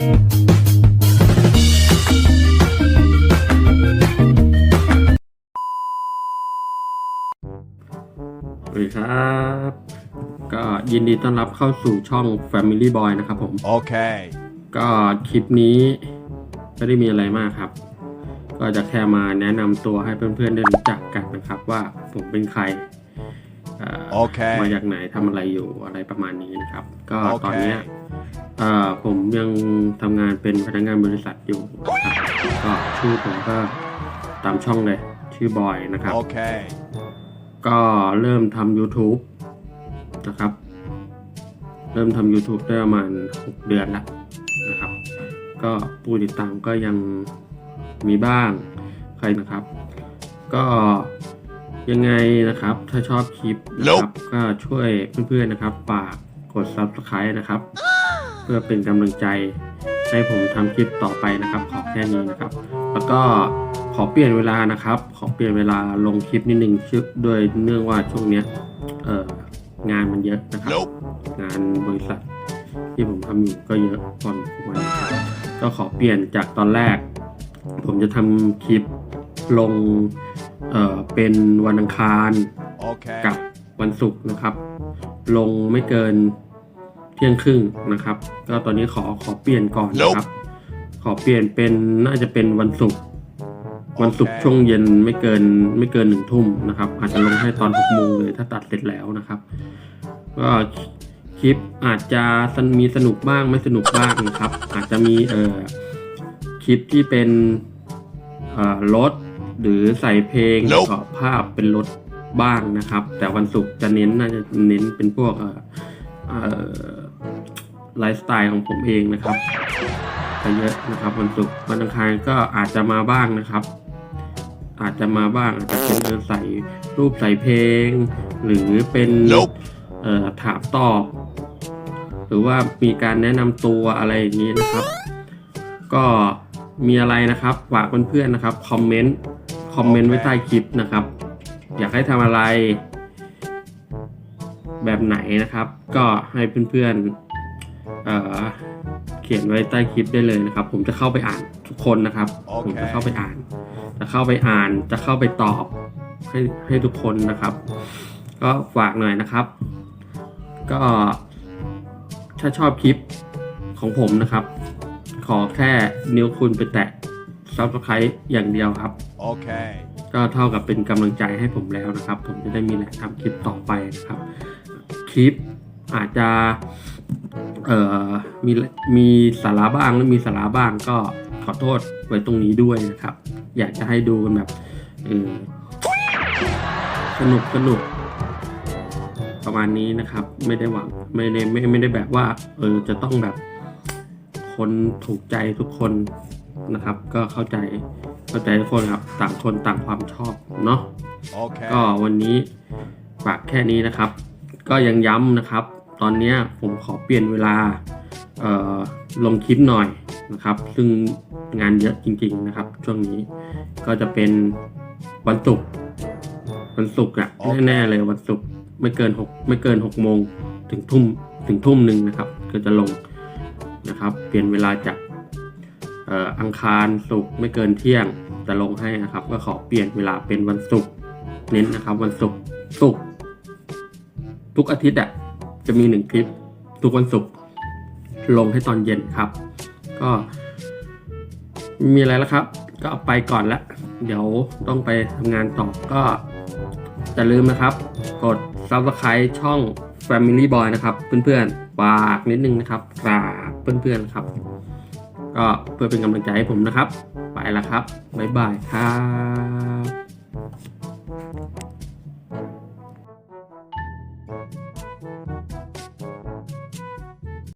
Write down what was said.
สวัสดีครับ ก็ยินดีต้อนรับเข้าสู่ช่อง Family Boy นะครับผม Okay. ก็คลิปนี้ไม่ได้มีอะไรมากครับ ก็จะแค่มาแนะนำตัวให้เพื่อนๆได้รู้จักกันนะครับว่าผมเป็นใครเอ่อโอเค มาจากไหนทำอะไรอยู่อะไรประมาณนี้นะครับ ก็โอเคตอนเนี้ยเอ่อผมยังทำงานเป็นพนักงานบริษัทอยู่ครับก็ชื่อผมก็ตามช่องเลย ชื่อบอยนะครับ Okay. ก็เริ่มทำ YouTube นะครับ เริ่มทำ YouTube ได้ประมาณ 6 เดือนแล้วนะครับ ก็ผู้ติดตามก็ยังมีบ้างใครนะครับ ก็ยังไงนะครับ ถ้าชอบคลิปนะครับ ก็ช่วยเพื่อนๆนะครับฝากกด Subscribe นะครับเพื่อเป็นกำลังใจให้ผมทำคลิปต่อไปนะครับ ขอแค่นี้นะครับ แล้วก็ขอเปลี่ยนเวลานะครับ ขอเปลี่ยนเวลาลงคลิปนิดนึงชื่อด้วยเนื่องว่าช่วงเนี้ยเอ่องานมันเยอะนะครับ Nope. งานบริษัทที่ผมทำอยู่ก็เยอะพอสมควรนะครับก็ขอเปลี่ยนจากตอนแรก ผมจะทำคลิปลงเอ่อเป็นวันอังคาร Okay. กับวันศุกร์นะครับ ลงไม่เกิน เที่ยงครึ่งนะครับ ก็ตอนนี้ขอขอเปลี่ยนก่อนนะครับ ขอเปลี่ยนเป็นน่าจะเป็นวันศุกร์วันศุกร์ช่วงเย็นไม่เกินไม่เกินหนึ่งทุ่มนะครับ อาจจะลงให้ตอนหกโมงเลยถ้าตัดเสร็จแล้วนะครับก็คลิปอาจจะสนมีสนุกบ้างไม่สนุกบ้างนะครับ อาจจะมีเอ่อคลิปที่เป็นเอ่อรถหรือใส่เพลง Nope ประกอบภาพเป็นรถบ้างนะครับ แต่วันศุกร์จะเน้นน่าจะเน้นเป็นพวกเอ่อเอ่อ ไลฟ์สไตล์ของผมเองนะครับจะเยอะนะครับวันศุกร์วันอังคารก็อาจจะมาบ้างนะครับ อาจจะมาบ้างอาจจะเป็นเออใส่รูปใส่เพลง หรือเป็น Nope. เอ่อถามตอบ หรือว่ามีการแนะนำตัวอะไรอย่างนี้นะครับ ก็มีอะไรนะครับฝากเพื่อนๆนะครับคอมเมนต์คอมเมนต์ไว้ใต้คลิปนะครับ อยากให้ทำอะไร แบบไหนนะครับ ก็ให้เพื่อนๆ เอ่อเขียนไว้ใต้คลิปได้เลยนะครับ ผมจะเข้าไปอ่านทุกคนนะครับโอเคผมจะเข้าไปอ่าน จะเข้าไปอ่านจะเข้าไปตอบให้ให้ทุกคนนะครับ ก็ฝากหน่อยนะครับ ก็ถ้าชอบคลิปของผมนะครับ ขอแค่นิ้วคุณไปแตะ subscribe อย่างเดียวครับ Okay. ก็เท่ากับเป็นกำลังใจให้ผมแล้วนะครับ ผมจะได้มีแรงทำคลิปต่อไปนะครับ คลิปอาจจะ เอ่อมีมีสาระบ้างและมีสาระบ้างก็ขอโทษไว้ตรงนี้ด้วยนะครับ อยากจะให้ดูกันแบบเออสนุกสนุกประมาณนี้นะครับ ไม่ได้หวังไม่ได้ไม่ไม่ได้แบบว่าเออจะต้องแบบ คนถูกใจทุกคนนะครับ ก็เข้าใจเข้าใจทุกคนครับต่างคนต่างความชอบเนาะ Okay. ก็วันนี้ฝากแค่นี้นะครับ ก็ยังย้ำนะครับ ตอนเนี้ยผมขอเปลี่ยนเวลาเอ่อลงคลิปหน่อยนะครับ ซึ่งงานเยอะจริงๆนะครับ ช่วงนี้ก็จะเป็นวันศุกร์วันศุกร์อะโอเคแน่ๆเลยวันศุกร์ไม่เกินหกไม่เกินหกโมงถึงทุ่มถึงทุ่มหนึ่งนะครับ ก็จะลงนะครับ เปลี่ยนเวลาจากเอ่ออังคารศุกร์ไม่เกินเที่ยงจะลงให้นะครับ ก็ขอเปลี่ยนเวลาเป็นวันศุกร์เน้นนะครับ วันศุกร์ศุกร์ทุกอาทิตย์อะ จะมีหนึ่งคลิปทุกวันศุกร์ลงให้ตอนเย็นครับ ก็มีอะไรแล้วครับ ก็ไปก่อนละเดี๋ยวต้องไปทำงานต่อก็อย่าลืมนะครับ กด subscribe ช่อง Family Boy นะครับ เพื่อนๆฝากนิดนึงนะครับฝากเพื่อนๆครับ ก็เพื่อเป็นกำลังใจให้ผมนะครับ ไปแล้วครับ บ๊ายบายครับ